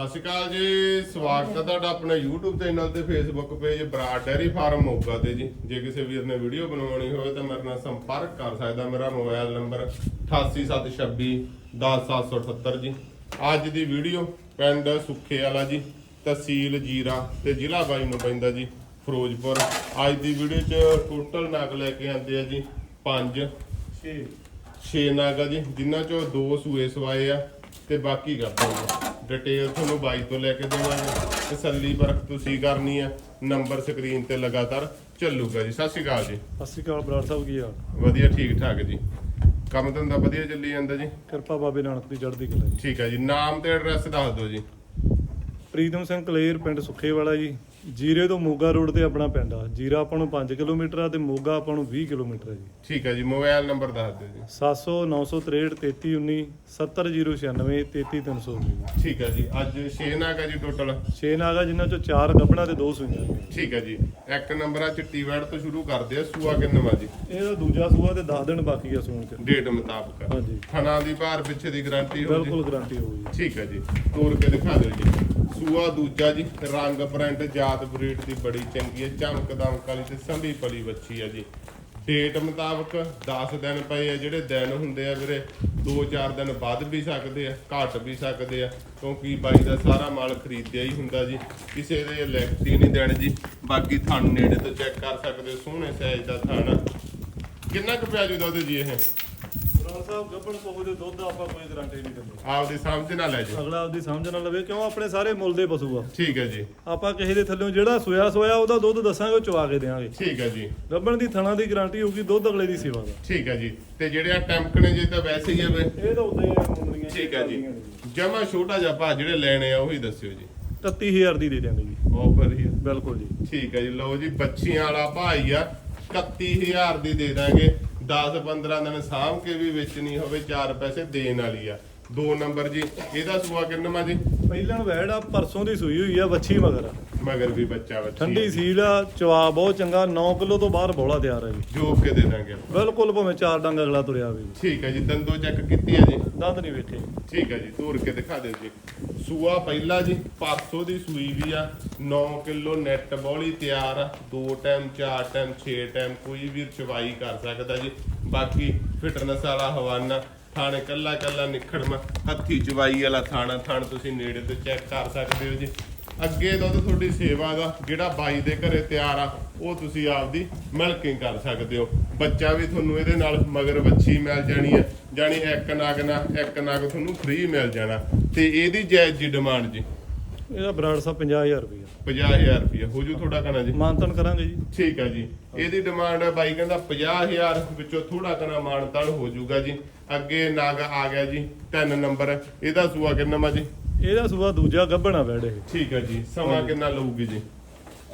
ਸਤਿ ਸ਼੍ਰੀ ਅਕਾਲ ਜੀ ਸਵਾਗਤ ਹੈ ਤੁਹਾਡਾ ਆਪਣੇ YouTube ਚੈਨਲ ਤੇ Facebook page Brar dairy farm Moga ਤੇ ਜੀ। ਜੇ ਕਿਸੇ ਵੀਰ ਨੇ ਵੀਡੀਓ ਬਣਾਉਣੀ ਹੋਵੇ ਤਾਂ ਮੇਰੇ ਨਾਲ ਸੰਪਰਕ ਕਰ ਸਕਦਾ ਮੇਰਾ ਮੋਬਾਈਲ ਨੰਬਰ 88726 10778 ਜੀ। ਅੱਜ ਦੀ ਵੀਡੀਓ ਪਿੰਡ ਸੁੱਖੇ ਵਾਲਾ ਜੀ ਤਹਿਸੀਲ ਜੀਰਾ ਤੇ ਜ਼ਿਲ੍ਹਾ ਬਾਈ ਨੂੰ ਪੈਂਦਾ ਜੀ ਫਿਰੋਜ਼ਪੁਰ। ਅੱਜ ਦੀ ਵੀਡੀਓ 'ਚ ਟੋਟਲ ਨਗ ਲੈ ਕੇ ਆਂਦੇ ਆ ਜੀ 5 ਛੇ। 6 ਨਾਗਾ ਜੀ ਜਿਨ੍ਹਾਂ ਚੋਂ ਦੋ ਸੂਏ ਸਵਾਏ ਆ। ਤੇ ਬਾਕੀ ਕਰਦੇ ਡਿਟੇਲ ਤੁਹਾਨੂੰ ਬਾਈ ਤੋਂ ਲੈ ਕੇ ਦੇਵਾਂਗੇ। ਤਸੱਲੀ ਪਰਖ ਤੁਸੀਂ ਕਰਨੀ ਆ। ਨੰਬਰ ਸਕਰੀਨ ਤੇ ਲਗਾਤਾਰ ਚੱਲੂਗਾ ਜੀ। ਸਤਿ ਸ਼੍ਰੀ ਅਕਾਲ ਜੀ। ਸਤਿ ਸ਼੍ਰੀ ਅਕਾਲ ਬਰਾੜ ਸਾਹਿਬ ਕੀ ਹਾਲ? ਵਧੀਆ ਠੀਕ ਠਾਕ ਜੀ। ਕੰਮ ਧੰਦਾ ਵਧੀਆ ਚੱਲੀ ਜਾਂਦਾ ਜੀ? ਕਿਰਪਾ ਬਾਬੇ ਨਾਨਕ ਦੀ ਚੜ੍ਹਦੀ ਕਲਾ ਜੀ। ਠੀਕ ਹੈ ਜੀ। ਨਾਮ ਤੇ ਐਡਰੈਸ ਦੱਸ ਦਿਓ ਜੀ। ਪ੍ਰੀਤਮ ਸਿੰਘ ਕਲੇਰ ਪਿੰਡ ਸੁੱਖੇ ਵਾਲਾ ਜੀ। ਜੀਰੇ ਤੋਂ ਮੋਗਾ ਰੋਡ ਤੇ ਆਪਣਾ ਪਿੰਡ ਆ। ਜੀਰਾ ਆਪਾਂ ਨੂੰ 5 ਕਿਲੋਮੀਟਰ ਆ ਤੇ ਮੋਗਾ ਆਪਾਂ ਨੂੰ 20 ਕਿਲੋਮੀਟਰ ਆ ਜੀ। ਠੀਕ ਹੈ ਜੀ ਮੋਬਾਈਲ ਨੰਬਰ ਦੱਸ ਦਿਓ ਜੀ। 700 963 3319 70096 33319 ਠੀਕ ਹੈ ਜੀ ਅੱਜ 6 ਨਾਗਾ ਜੀ ਟੋਟਲ 6 ਨਾਗਾ ਜਿਨ੍ਹਾਂ ਚੋਂ 4 ਗੱਬਣਾ ਤੇ 2 ਸੂਈਆਂ ਨੇ। ਠੀਕ ਹੈ ਜੀ ਇੱਕ ਨੰਬਰ ਆ ਚਿੱਟੀ ਵੈੜ ਤੋਂ ਸ਼ੁਰੂ ਕਰਦੇ ਆ ਸੂਆ ਕਿੰਨਵਾ ਜੀ? ਇਹਦਾ ਦੂਜਾ ਸੂਆ ਤੇ 10 ਦਿਨ ਬਾਕੀ ਆ ਸੂਣ ਚ। ਡੇਟ ਮੁਤਾਬਕ। ਹਾਂਜੀ। ਥਣਾ ਦੀ ਭਾਰ ਪਿੱਛੇ ਦੀ ਗਾਰੰਟੀ ਹੋ ਜੀ। ਬਿਲਕੁਲ ਗਾਰੰਟੀ ਹੋਊਗੀ ਠੀਕ ਹੈ ਜੀ ਤੋੜ ਕੇ ਦਿਖਾ ਦਿਓ ਜੀ। ਸੂਆ ਦੂਜਾ ਜੀ ਰੰਗ ਪ੍ਰਿੰਟ ਜਾਤ ਬਰੀਡ ਦੀ ਬੜੀ ਚੰਗੀ ਹੈ, ਚਮਕ ਦਮਕ ਵਾਲੀ ਤੇ ਸੰਭੀ ਪਲੀ ਬੱਚੀ ਹੈ ਜੀ। ਡੇਟ ਮੁਤਾਬਕ 10 ਦਿਨ ਪਏ ਆ, ਜਿਹੜੇ ਦਿਨ ਹੁੰਦੇ ਆ ਵੀਰੇ 2-4 ਦਿਨ ਵੱਧ ਵੀ ਸਕਦੇ ਆ, ਘਟ ਵੀ ਸਕਦੇ ਆ, ਕਿਉਂਕਿ ਬਾਈ ਦਾ ਸਾਰਾ ਮਾਲ ਖਰੀਦਿਆ ਹੀ ਹੁੰਦਾ ਜੀ। ਕਿਸੇ ਦੇ ਲੈਕਤੀ ਨਹੀਂ ਦੇਣ ਜੀ। ਬਾਕੀ ਥਣ ਨੇੜੇ ਤੋਂ ਚੈੱਕ ਕਰ ਸਕਦੇ ਹੋ, ਸੋਹਣੇ ਸਾਈਜ਼ ਦਾ ਥਣ ਕਿੰਨਾ ਕੁ ਪਿਆ ਜੀ ਦੁੱਧ ਜੀ ਇਹ? ਬਰਾੜ ਸਾਹਿਬ ਗੱਬਣ ਕੋਹ ਦੇ ਦੁੱਧ ਦਾ ਆਪਾਂ ਕੋਈ ਗਾਰੰਟੀ ਨਹੀਂ ਦਿੰਦੇ। ਆਪਦੀ ਸਮਝ ਨਾਲ ਲੈ ਜਾਓ। ਅਗਲਾ ਆਪਦੀ ਸਮਝ ਨਾਲ ਲਵੇ ਕਿਉਂ? ਆਪਣੇ ਸਾਰੇ ਮੁੱਲ ਦੇ ਪਸ਼ੂ ਆ। ਠੀਕ ਹੈ ਜੀ। ਆਪਾਂ ਕਿਸੇ ਦੇ ਥੱਲੋਂ ਜਿਹੜਾ ਸੋਇਆ ਸੋਇਆ ਉਹਦਾ ਦੁੱਧ ਦੱਸਾਂਗੇ ਉਹ ਚਵਾ ਕੇ ਦੇਵਾਂਗੇ ਠੀਕ ਹੈ ਜੀ। ਗੱਬਣ ਦੀ ਥਣਾ ਦੀ ਗਾਰੰਟੀ ਹੋਊਗੀ ਦੁੱਧ ਅਗਲੇ ਦੀ ਸੇਵਾ ਦਾ। ਠੀਕ ਹੈ ਜੀ। ਤੇ ਜਿਹੜੇ ਆ ਟੈਂਪ ਨੇ ਜੇ ਤਾਂ ਵੈਸੇ ਹੀ ਆ ਵੇ ਇਹ ਤਾਂ ਉਦਾਂ ਹੀ ਆ ਮੁੰਡਲੀਆਂ ਠੀਕ ਹੈ ਜੀ। ਜਮਾ ਛੋਟਾ ਜਿਹਾ ਭਾ ਜਿਹੜੇ ਲੈਣੇ ਆ ਉਹੀ ਦੱਸਿਓ ਜੀ। 31000 ਦੀ ਦੇ ਦਿਆਂਗੇ ਜੀ। ਆਫਰ ਹੀ ਆ। ਬਿਲਕੁਲ ਜੀ। ਠੀਕ ਹੈ ਜੀ। ਲਓ ਜੀ ਬੱਚੀਆਂ ਵਾਲਾ ਭਾਈ ਆ। 31000 ਦੀ ਦੇ ਦਾਂਗੇ। 10 15 ਦਿਨ ਸਾਂਭ ਕੇ ਵੀ ਵੇਚਣੀ ਹੋਵੇ 4 ਪੈਸੇ ਦੇਣ ਵਾਲੀ ਆ। ਦੋ ਨੰਬਰ ਜੀ, ਇਹਦਾ ਸੂਆ ਕਿੰਨਾ ਜੀ? ਪਹਿਲਾਂ ਵੈੜ ਆ, ਪਰਸੋਂ ਦੀ ਸੂਈ ਹੋਈ ਆ, ਵੱਛੀ ਮਗਰ। ਮਗਰ ਵੀ ਬੱਚਾ ਬੱਚੀ ਠੰਡੀ ਸੀਲ ਆ ਚਵਾ ਬਹੁਤ ਚੰਗਾ 9 ਕਿਲੋ ਤੋਂ ਬਾਹਰ ਬੋਲਾ ਤਿਆਰ ਹੈ ਜੀ। ਜੋ ਕੇ ਦੇ ਦਾਂਗੇ ਬਿਲਕੁਲ ਭਾਵੇਂ ਚਾਰ ਡੰਗ ਅਗਲਾ ਤੁਰਿਆ ਜੀ। ਠੀਕ ਹੈ ਜੀ ਦੰਦੋ ਚੈੱਕ ਕੀਤੀ ਹੈ ਜੀ? ਦੰਦ ਨਹੀਂ ਵੇਖੇ। ਠੀਕ ਹੈ ਜੀ ਤੋੜ ਕੇ ਦਿਖਾ ਦਿਓ ਜੀ। ਸੂਆ ਪਹਿਲਾ ਜੀ ਪਰਸੋਂ ਦੀ ਸੂਈ ਵੀ ਆ। 9 ਕਿਲੋ ਨੈਟ ਬੋਲੀ ਤਿਆਰ ਆ। ਦੋ ਟਾਈਮ ਚਾਰ ਟਾਈਮ 6 ਟਾਈਮ ਕੋਈ ਵੀ ਚਵਾਈ ਕਰ ਸਕਦਾ ਜੀ। ਬਾਕੀ ਫਿਟਨੈਸ ਵਾਲਾ ਹਵਾਨਾ ਥਾਣ ਕੱਲਾ ਕੱਲਾ ਨਿਖੜਮਾ। ਹੱਥੀ ਚਵਾਈ ਵਾਲਾ ਥਾਣਾ ਥਾਣ ਤੁਸੀਂ ਨੇੜੇ ਤੋਂ ਚੈੱਕ ਕਰ ਸਕਦੇ ਹੋ ਜੀ। ਅੱਗੇ ਦੁੱਧ ਤੁਹਾਡੀ ਸੇਵਾ ਦਾ ਜਿਹੜਾ ਬਾਈ ਦੇ ਘਰੇ ਤਿਆਰ ਆ ਉਹ ਤੁਸੀਂ ਆਪਦੀ ਮਿਲਕਿੰਗ ਕਰ ਸਕਦੇ ਹੋ। ਬੱਚਾ ਵੀ ਤੁਹਾਨੂੰ ਇਹਦੇ ਨਾਲ ਮਗਰ ਵੱਛੀ ਮਿਲ ਜਾਣੀ ਹੈ ਜਾਣੀ ਇੱਕ ਨਗ ਨਾ ਇੱਕ ਨਗ ਤੁਹਾਨੂੰ ਫ੍ਰੀ ਮਿਲ ਜਾਣਾ। ਤੇ ਇਹਦੀ ਜਾਇਜ਼ ਜੀ ਡਿਮਾਂਡ ਜੀ? ਇਹਦਾ ਬਰਾੜ ਸਾਹਿਬ 50000 ਰੁਪਏ 50000 ਰੁਪਏ ਹੋ ਜੂ ਤੁਹਾਡਾ ਕਹਣਾ ਜੀ? ਮਾਨਤਨ ਕਰਾਂਗੇ ਜੀ। ਠੀਕ ਹੈ ਜੀ। ਇਹਦੀ ਡਿਮਾਂਡ ਹੈ ਬਾਈ ਕਹਿੰਦਾ 50000 ਵਿੱਚੋਂ ਥੋੜਾ ਕਨਾ ਮਾਨਤਾਨ ਹੋ ਜਾਊਗਾ ਜੀ। ਅੱਗੇ ਨਗ ਆ ਗਿਆ ਜੀ ਤਿੰਨ ਨੰਬਰ। ਇਹਦਾ ਸੂਆ ਕਿੰਨਾ ਮਾ ਜੀ? ਇਹਦਾ ਸੂਆ ਦੂਜਾ ਵੈੜ ਇਹ। ਠੀਕ ਹੈ ਜੀ। ਸਮਾਂ ਕਿੰਨਾ ਲਊਗੀ ਜੀ?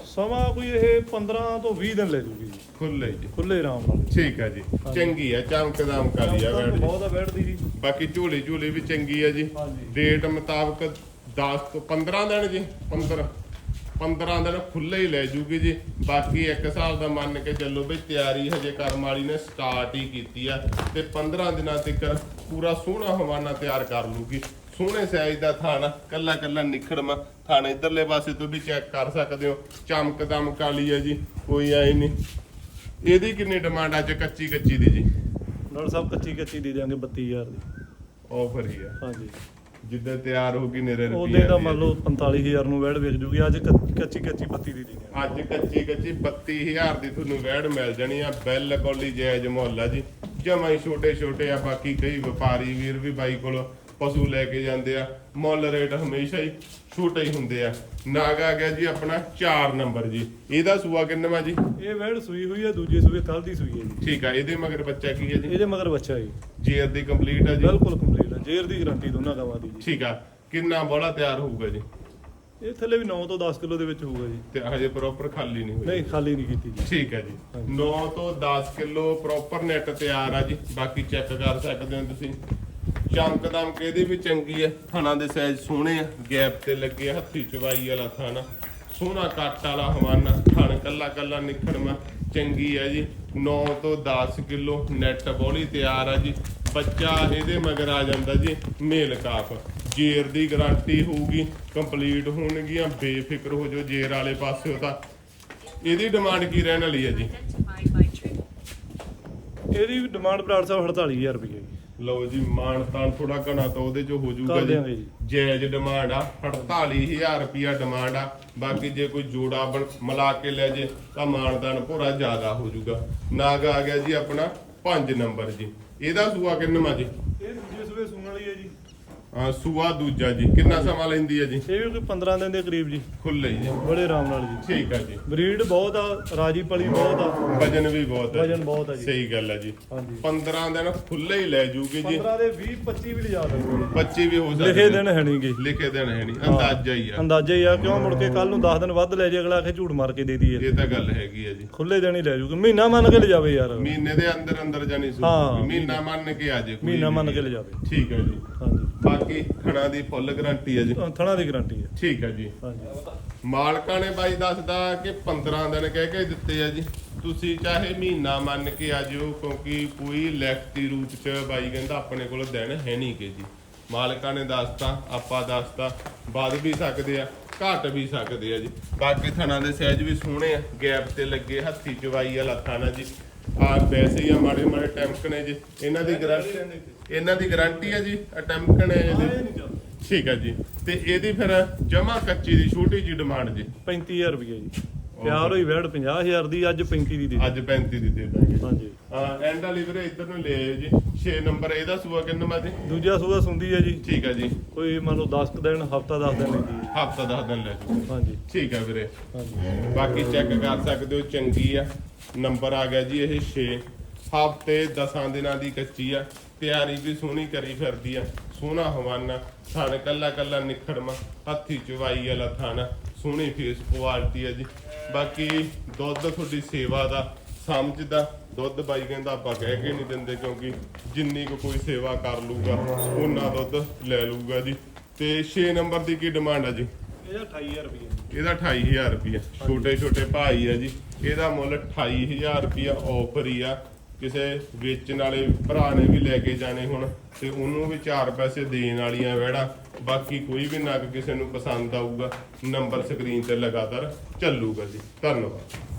ਸਮਾਂ ਕੋਈ ਇਹ 15 ਤੋਂ 20 ਦਿਨ ਲੈ ਜੂਗੀ ਜੀ। ਖੁੱਲੇ ਜੀ। ਖੁੱਲੇ ਆਰਾਮ ਨਾਲ। ਠੀਕ ਹੈ ਜੀ। ਚੰਗੀ ਹੈ। ਚਮਕਦਾਮ ਕਾਲੀ ਆ ਬੈਠ ਜੀ। ਬਹੁਤ ਆ ਵੈੜ ਦੀ ਜੀ। ਬਾਕੀ ਝੋਲੀ ਝੋਲੀ ਵੀ ਚੰਗੀ ਹੈ ਜੀ। ਹਾਂਜੀ। ਡੇਟ ਮੁਤਾਬਕ 10 ਤੋਂ 15 ਦਿਨ ਜੀ। 15 15 ਦਿਨ ਖੁੱਲੇ ਹੀ ਲੈ ਜੂਗੀ ਜੀ। ਬਾਕੀ ਇੱਕ ਸਾਲ ਦਾ ਮੰਨ ਕੇ ਚੱਲੋ ਵੀ ਤਿਆਰੀ ਹਜੇ ਕਰਮ ਵਾਲੀ ਨੇ ਸਟਾਰਟ ਹੀ ਕੀਤੀ ਆ। ਤੇ 15 ਦਿਨਾਂ ਤੱਕ ਪੂਰਾ ਸੋਹਣਾ ਹਵਾਨਾ ਤਿਆਰ ਕਰ ਲੂਗੀ। ਸੋਹਣੇ ਸਾਈਜ਼ ਦਾ ਥਾਣਾ ਕੱਲਾ ਕੱਲਾ ਨਿਖੜਮਾ ਥਾਣਾ ਇਧਰਲੇ ਪਾਸੇ ਤੋਂ ਵੀ ਚੈੱਕ ਕਰ ਸਕਦੇ ਹੋ। ਚਮਕ ਦਮਕ ਵਾਲੀ ਹੈ ਜੀ ਕੋਈ ਆਈ ਨਹੀਂ। ਇਹਦੀ ਕਿੰਨੀ ਡਿਮਾਂਡ ਅੱਜ ਕੱਚੀ ਕੱਚੀ ਦੀ ਜੀ? ਨਾਲ ਸਭ ਕੱਚੀ ਕੱਚੀ ਦੇ ਦਿਆਂਗੇ 32000 ਦੀ। ਆਫਰ ਹੀ ਆ। ਹਾਂਜੀ। ਜਿੱਦਾਂ ਤਿਆਰ ਹੋਗੀ ਨਰੇ ਰੁਪਏ ਉਹਦੇ ਦਾ। ਮੰਨ ਲਓ 45000 ਨੂੰ ਵੈੜ ਵੇਚ ਜੂਗੀ ਅੱਜ ਕੱਚੀ ਕੱਚੀ ਬੱਤੀ ਦੀ ਦੀ ਅੱਜ ਕੱਚੀ ਕੱਚੀ 32000 ਦੀ ਤੁਹਾਨੂੰ ਵੈੜ ਮਿਲ ਜਾਣੀ ਆ। ਬਿਲਕੁਲ ਹੀ ਜਾਇਜ਼ ਮੁੱਲ ਆ ਜੀ। ਜਮਾਂ ਹੀ ਛੋਟੇ ਛੋਟੇ ਆ ਬਾਕੀ ਕਈ ਵਪਾਰੀ ਵੀਰ ਵੀ ਬਾਈ ਕੋਲ ਪਸ਼ੂ ਲੈ ਕੇ ਜਾਂਦੇ ਆ। ਮੁੱਲ ਰੇਟ ਹਮੇਸ਼ਾ ਹੀ ਛੋਟੇ ਹੀ ਹੁੰਦੇ ਆ। ਨਾਗ ਆ ਗਿਆ ਜੀ ਆਪਣਾ 4 ਨੰਬਰ ਜੀ। ਇਹਦਾ ਸੂਆ ਕਿੰਨਵਾ ਜੀ? ਇਹ ਵੈੜ ਸੂਈ ਹੋਈ ਹੈ ਦੂਜੀ ਸੂਈ ਕੱਲ ਦੀ ਸੂਈ ਹੈ ਜੀ। ਠੀਕ ਆ ਇਹਦੇ ਮਗਰ ਬੱਚਾ ਕੀ ਹੈ ਜੀ? ਇਹਦੇ ਮਗਰ ਬੱਚਾ ਜੀ। ਜੇਰ ਦੀ ਕੰਪਲੀਟ ਆ ਜੀ? ਬਿਲਕੁਲ ਕੰਪਲੀਟ ਹੈ ਜੇਰ ਦੀ ਗਾਰੰਟੀ ਦੋਨਾਂ ਗਾਵਾਂ ਦੀ ਜੀ। ਠੀਕ ਆ ਕਿੰਨਾ ਬੋਲਾ ਤਿਆਰ ਹੋਊਗਾ ਜੀ? ਇਹ ਥੱਲੇ ਵੀ 9 ਤੋਂ 10 ਕਿਲੋ ਦੇ ਵਿੱਚ ਹੋਊਗਾ ਜੀ। ਤੇ ਹਜੇ ਪ੍ਰੋਪਰ ਖਾਲੀ ਨਹੀਂ ਹੋਈ। ਨਹੀਂ ਖਾਲੀ ਨਹੀਂ ਕੀਤੀ ਜੀ। ਠੀਕ ਹੈ ਜੀ। 9 ਤੋਂ 10 ਕਿਲੋ ਪ੍ਰੋਪਰ ਨੈਟ ਤਿਆਰ ਆ ਜੀ। ਬਾਕੀ ਚੈੱਕ ਕਰ ਸਕਦੇ ਹੋ ਤੁਸੀਂ। ਚਮਕ ਦਮਕ ਇਹਦੀ ਵੀ ਚੰਗੀ ਹੈ ਥਣਾ ਦੇ ਸਾਈਜ਼ ਸੋਹਣੇ ਆ। ਗੈਪ ਤੇ ਲੱਗੇ ਆ, ਹੱਥੀ ਚਵਾਈ ਵਾਲਾ ਥਾਣਾ। ਸੋਹਣਾ ਕੱਟ ਵਾਲਾ ਹਵਾਨਾ। ਥਣ ਕੱਲਾ ਕੱਲਾ ਨਿਖੜਮਾ ਚੰਗੀ ਹੈ ਜੀ। 9 ਤੋਂ 10 ਕਿਲੋ ਨੈਟ ਬੋਲੀ ਤਿਆਰ ਆ ਜੀ। ਬੱਚਾ ਇਹਦੇ ਮਗਰ ਆ ਜਾਂਦਾ ਜੀ। ਮੇਲ ਕਾਫ ਜੇਰ ਦੀ ਗਾਰੰਟੀ ਹੋਊਗੀ। ਕੰਪਲੀਟ ਹੋਣਗੀਆਂ। ਬੇਫਿਕਰ ਹੋ ਜਾਓ ਜੇਰ ਵਾਲੇ ਪਾਸਿਓ ਤਾਂ। ਇਹਦੀ ਡਿਮਾਂਡ ਕੀ ਰਹਿਣ ਵਾਲੀ ਹੈ ਜੀ. ਇਹਦੀ ਡਿਮਾਂਡ ਬਰਾੜ ਸਾਹਿਬ 48000 ਰੁਪਏ ਜੀ। ਲਓ ਜੀ ਮਾਨ ਤਾਨ ਥੋੜਾ ਘਣਾ ਤਾਂ ਉਹਦੇ ਚ ਹੋ ਜਾਊਗਾ ਕਰ ਦਿਆਂਗੇ ਜੀ। ਜਾਇਜ਼ ਡਿਮਾਂਡ ਆ 48000 ਰੁਪਿਆ ਡਿਮਾਂਡ ਆ। ਬਾਕੀ ਜੇ ਕੋਈ ਜੋੜਾ ਬਣ- ਮਿਲਾ ਕੇ ਲੈ ਜੇ ਤਾਂ ਮਾਨਦਾਨ ਭੋਰਾ ਜ਼ਿਆਦਾ ਹੋ ਜਾਊਗਾ। ਨਾਗ ਆ ਗਿਆ ਜੀ ਆਪਣਾ 5 ਨੰਬਰ ਜੀ। ਇਹਦਾ ਸੂਆ ਕਿੰਨਵਾਂ ਜੀ ਇਹ ਦੂਜੇ ਸੂਏ ਸੂਣ ਵਾਲੀ ਹੈ ਜੀ ਹਾਂ ਸੂਆ ਦੂਜਾ ਜੀ। ਕਿੰਨਾ ਸਮਾਂ ਲੈਂਦੀ ਹੈ ਜੀ? ਇਹ ਵੀ ਕੋਈ 15 ਦਿਨ ਦੇ ਕਰੀਬ ਜੀ। ਖੁੱਲੇ ਜੀ ਬੜੇ ਆਰਾਮ ਨਾਲ ਜੀ। ਠੀਕ ਆ ਜੀ। ਬਰੀਡ ਬਹੁਤ ਆ ਰਾਜੀ ਪਲੀ ਬਹੁਤ ਆ। ਵਜਨ ਵੀ ਬਹੁਤ ਹੈ ਵਜਨ ਬਹੁਤ ਆ ਜੀ। ਸਹੀ ਗੱਲ ਹੈ ਜੀ। ਹਾਂਜੀ। 15 ਦਿਨ ਖੁੱਲੇ ਹੀ ਲੈ ਜੂਗੇ ਜੀ। 15 ਦੇ 20 25 ਵੀ ਲਿਜਾ ਸਕਦੇ ਜੀ। 25 ਵੀ ਹੋ ਸਕਦੇ ਲਿਖੇ ਦਿਨ ਹੈ ਨਹੀਂਗੇ ਲਿਖੇ ਦਿਨ ਹੈ ਨਹੀਂ। ਅੰਦਾਜ਼ਾ ਹੀ ਆ। ਅੰਦਾਜ਼ਾ ਹੀ ਆ। ਕਿਉਂ? ਮੁੜ ਕੇ ਕੱਲ ਨੂੰ 10 ਦਿਨ ਵੱਧ ਲੈ ਜੇ ਅਗਲਾ ਆਖੇ ਝੂਠ ਮਾਰ ਕੇ ਦੇ ਦਈਏ। ਇਹ ਤਾਂ ਗੱਲ ਹੈਗੀ ਆ ਜੀ। ਖੁੱਲੇ ਦਿਨ ਹੀ ਲੈ ਜੂਗਾ। ਮਹੀਨਾ ਮੰਨ ਕੇ ਲਿਜਾਵੇ ਯਾਰ। ਮਹੀਨੇ ਦੇ ਅੰਦਰ ਅੰਦਰ ਜਾਨੀ ਸੂ ਹਾਂ। ਮਹੀਨਾ ਮੰਨ ਕੇ ਆ ਜੇ ਕੋਈ ਮਹੀਨਾ ਮੰਨ ਕੇ ਜੀ। ਲਿਜਾਵੇ। ਠੀਕ ਹੈ ਜੀ। ਹਾਂਜੀ। ਬਾਕੀ ਖਣਾ ਦੀ ਫੁੱਲ ਗਾਰੰਟੀ ਹੈ ਜੀ। ਥਣਾ ਦੀ ਗਾਰੰਟੀ ਹੈ। ਠੀਕ ਹੈ ਜੀ। ਹਾਂਜੀ। ਮਾਲਕਾਂ ਨੇ ਬਾਈ ਦੱਸਦਾ ਕਿ 15 ਦਿਨ ਕਹਿ ਕੇ ਦਿੱਤੇ ਆ ਜੀ। ਤੁਸੀਂ ਚਾਹੇ ਮਹੀਨਾ ਮੰਨ ਕੇ ਆ ਜਿਓ ਕਿਉਂਕਿ ਕੋਈ ਲਿਖਤੀ ਰੂਪ ਚ ਬਾਈ ਕਹਿੰਦਾ ਆਪਣੇ ਕੋਲ ਦਿਨ ਹੈ ਨਹੀਂ ਕਿ ਜੀ। ਮਾਲਕਾਂ ਨੇ ਦੱਸਤਾ ਆਪਾਂ ਦੱਸਤਾ ਵੱਧ ਵੀ ਸਕਦੇ ਆ ਘਟ ਵੀ ਸਕਦੇ ਆ ਜੀ। ਬਾਕੀ ਥਣਾ ਦੇ ਸਾਈਜ਼ ਵੀ ਸੋਹਣੇ ਆ ਗੈਪ ਤੇ ਲੱਗੇ ਹੱਥੀ ਚਵਾਈ ਵਾਲਾ ਥਾਣਾ ਜੀ। ਆ ਵੈਸੇ ਹੀ ਆ ਮਾੜੇ ਮਾੜੇ ਟੈਂਪਕਣੇ ਜੀ। ਇਹਨਾਂ ਦੀ ਗਾਰੰਟੀ ਇਹਨਾਂ ਦੀ ਗਾਰੰਟੀ ਆ ਜੀ ਆ ਟੈਂਪਕਣੇ ਜੀ ਠੀਕ ਹੈ ਜੀ। ਤੇ ਇਹਦੀ ਫਿਰ ਜਮਾ ਕੱਚੀ ਦੀ ਛੋਟੀ ਜੀ ਡਿਮਾਂਡ ਜੀ। 35000 ਰੁਪਏ ਜੀ। ਪਿਆਰ ਹੋਈ ਵੈੜ 50000 ਦੀ ਅੱਜ 35 ਦੀ ਦੇ ਅੱਜ 35 ਦੀ ਦੇ ਦਾਂਗੇ। ਹਾਂਜੀ। ਹਾਂ ਐਂਡ ਵਾਲੀ ਵੀਰੇ ਇੱਧਰ ਨੂੰ ਲੈ ਆਇਓ ਜੀ। 6 ਨੰਬਰ ਇਹਦਾ ਸੂਆ ਕਿੰਨਾ ਜੀ? ਦੂਜਾ ਸੂਆ ਸੁੰਦੀ ਹੈ ਜੀ। ਠੀਕ ਹੈ ਜੀ। ਕੋਈ ਮੰਨ ਲਓ 10 ਕੁ ਦਿਨ ਹਫਤਾ 10 ਦਿਨ ਲੈਂਦੀ ਹੈ ਹਫਤਾ 10 ਦਿਨ ਲੈ ਜਾਓ ਹਾਂਜੀ। ਠੀਕ ਹੈ ਵੀਰੇ। ਹਾਂਜੀ। ਬਾਕੀ ਚੈੱਕ ਕਰ ਸਕਦੇ ਹੋ ਚੰਗੀ ਆ। ਨੰਬਰ ਆ ਗਿਆ ਜੀ ਇਹ 6 ਹਫ਼ਤੇ 10 ਦਿਨਾਂ ਦੀ ਕੱਚੀ ਆ। ਤਿਆਰੀ ਵੀ ਸੋਹਣੀ ਕਰੀ ਫਿਰਦੀ ਆ। ਸੋਹਣਾ ਹਵਾਨਾ। ਥਣ ਕੱਲਾ ਕੱਲਾ ਨਿਖੜਮਾ। ਹੱਥੀ ਚਵਾਈ ਵਾਲਾ ਥਾਣਾ ਸੋਹਣੀ ਫੇਸ ਕੁਆਲਿਟੀ ਆ ਜੀ। ਬਾਕੀ ਦੁੱਧ ਤੁਹਾਡੀ ਸੇਵਾ ਦਾ ਸਮਝਦਾ ਦੁੱਧ ਬਾਈ ਕਹਿੰਦਾ ਆਪਾਂ ਕਹਿ ਕੇ ਨਹੀਂ ਦਿੰਦੇ ਕਿਉਂਕਿ ਜਿੰਨੀ ਕੁ ਕੋਈ ਸੇਵਾ ਕਰ ਲੂਗਾ ਉਹਨਾਂ ਦੁੱਧ ਲੈ ਲੂਗਾ ਜੀ। ਤੇ 6 ਨੰਬਰ ਦੀ ਕੀ ਡਿਮਾਂਡ ਆ ਜੀ? ਇਹਦਾ 28000 ਰੁਪਏ ਇਹਦਾ 28000 ਰੁਪਿਆ ਛੋਟੇ ਛੋਟੇ ਭਾਈ ਆ ਜੀ। ਇਹਦਾ ਮੁੱਲ 28000 ਰੁਪਿਆ ਆਫਰ ਹੀ ਆ। ਕਿਸੇ ਵੇਚਣ ਵਾਲੇ ਭਰਾ ਨੇ ਵੀ ਲੈ ਕੇ ਜਾਣੇ ਹੁਣ ਤੇ ਉਹਨੂੰ ਵੀ 4 ਪੈਸੇ ਦੇਣ ਵਾਲੀਆਂ ਵੈੜਾ ਬਾਕੀ ਕੋਈ ਵੀ ਨਗ ਕਿਸੇ ਨੂੰ ਪਸੰਦ ਆਊਗਾ ਨੰਬਰ ਸਕਰੀਨ ਤੇ ਲਗਾਤਾਰ ਚੱਲੂਗਾ ਜੀ। ਧੰਨਵਾਦ।